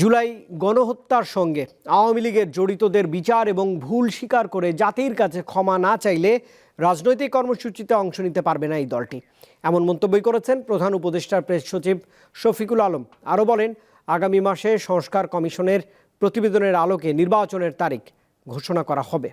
জুলাই গণহত্যার সঙ্গে আওয়ামী লীগের জড়িতদের বিচার এবং ভুল স্বীকার করে জাতির কাছে ক্ষমা না চাইলে রাজনৈতিক কর্মসূচিতে অংশ নিতে পারবে না এই দলটি। এমন মন্তব্যই করেছেন প্রধান উপদেষ্টার প্রেস সচিব শফিকুল আলম। আরও বলেন, আগামী মাসে সংস্কার কমিশনের প্রতিবেদনের আলোকে নির্বাচনের তারিখ ঘোষণা করা হবে।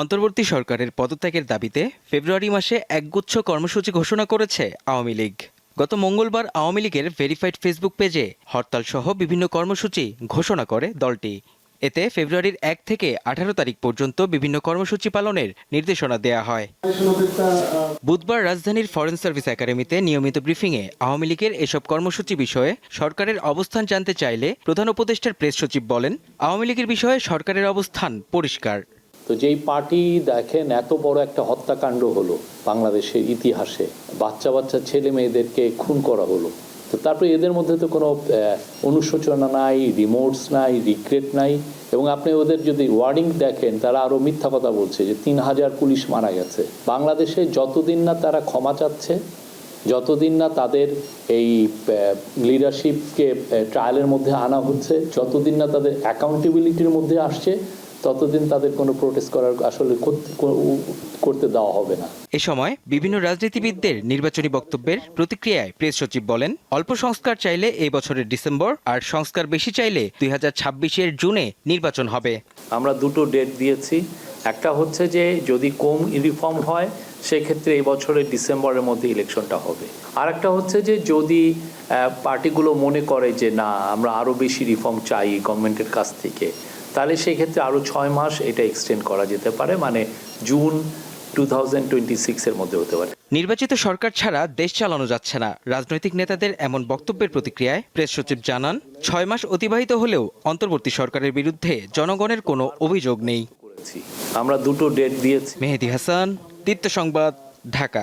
অন্তর্বর্তী সরকারের পদত্যাগের দাবিতে ফেব্রুয়ারি মাসে একগুচ্ছ কর্মসূচি ঘোষণা করেছে আওয়ামী লীগ। গত মঙ্গলবার আওয়ামী লীগের ভেরিফাইড ফেসবুক পেজে হরতাল সহ বিভিন্ন কর্মসূচি ঘোষণা করে দলটি। এতে ফেব্রুয়ারির এক থেকে আঠারো তারিখ পর্যন্ত বিভিন্ন কর্মসূচি পালনের নির্দেশনা দেয়া হয়। বুধবার রাজধানীর ফরেন সার্ভিস একাডেমিতে নিয়মিত ব্রিফিংয়ে আওয়ামী লীগের এসব কর্মসূচি বিষয়ে সরকারের অবস্থান জানতে চাইলে প্রধান উপদেষ্টার প্রেস সচিব বলেন, আওয়ামী লীগের বিষয়ে সরকারের অবস্থান পরিষ্কার। তো যেই পার্টি দেখেন এত বড় একটা হত্যাকাণ্ড হলো বাংলাদেশের ইতিহাসে, বাচ্চা বাচ্চা ছেলে মেয়েদেরকে খুন করা হলো। তো তারপরে এদের মধ্যে তো কোনো অনুশোচনা নাই, রিমোটস নাই, রিগ্রেট নাই, এবং আপনি ওদের যদি ওয়ার্ডিং দেখেন, তারা আরও মিথ্যা কথা বলছে যে তিন হাজার পুলিশ মারা গেছে। বাংলাদেশে যতদিন না তারা ক্ষমা চাচ্ছে, যতদিন না তাদের এই লিডারশিপকে ট্রায়ালের মধ্যে আনা হচ্ছে, যতদিন না তাদের অ্যাকাউন্টেবিলিটির মধ্যে আসছে ততদিন তাদের কোনো প্রোটেস্ট করার আসলে করতে- দেওয়া হবে না। এ সময় বিভিন্ন রাজনীতিবিদদের নির্বাচনী বক্তব্যের প্রতিক্রিয়ায় প্রেস সচিব বলেন অল্প সংস্কার চাইলে এই বছরের ডিসেম্বর আর সংস্কার বেশি চাইলে দুই হাজার ছাব্বিশের জুনে নির্বাচন হবে। আমরা দুটো ডেট দিয়েছি। একটা হচ্ছে যে যদি কম রিফর্ম হয় সেক্ষেত্রে এই বছরের ডিসেম্বরের মধ্যে ইলেকশনটা হবে। আর একটা হচ্ছে যে যদি পার্টিগুলো মনে করে যে না আমরা আরও বেশি রিফর্ম চাই গভর্নমেন্টের কাছ থেকে তাহলে সেই ক্ষেত্রে আরও ছয় মাস এটা এক্সটেন্ড করা যেতে পারে মানে জুন টু থাউজেন্ড টোয়েন্টি সিক্সের মধ্যে হতে পারে। নির্বাচিত সরকার ছাড়া দেশ চালানো যাচ্ছে না। রাজনৈতিক নেতাদের এমন বক্তব্যের প্রতিক্রিয়ায় প্রেস সচিব জানান ছয় মাস অতিবাহিত হলেও অন্তর্বর্তী সরকারের বিরুদ্ধে জনগণের কোনো অভিযোগ নেই। আমরা দুটো ডেট দিয়েছি। মেহেদি হাসান দীপ্ত সংবাদ ঢাকা।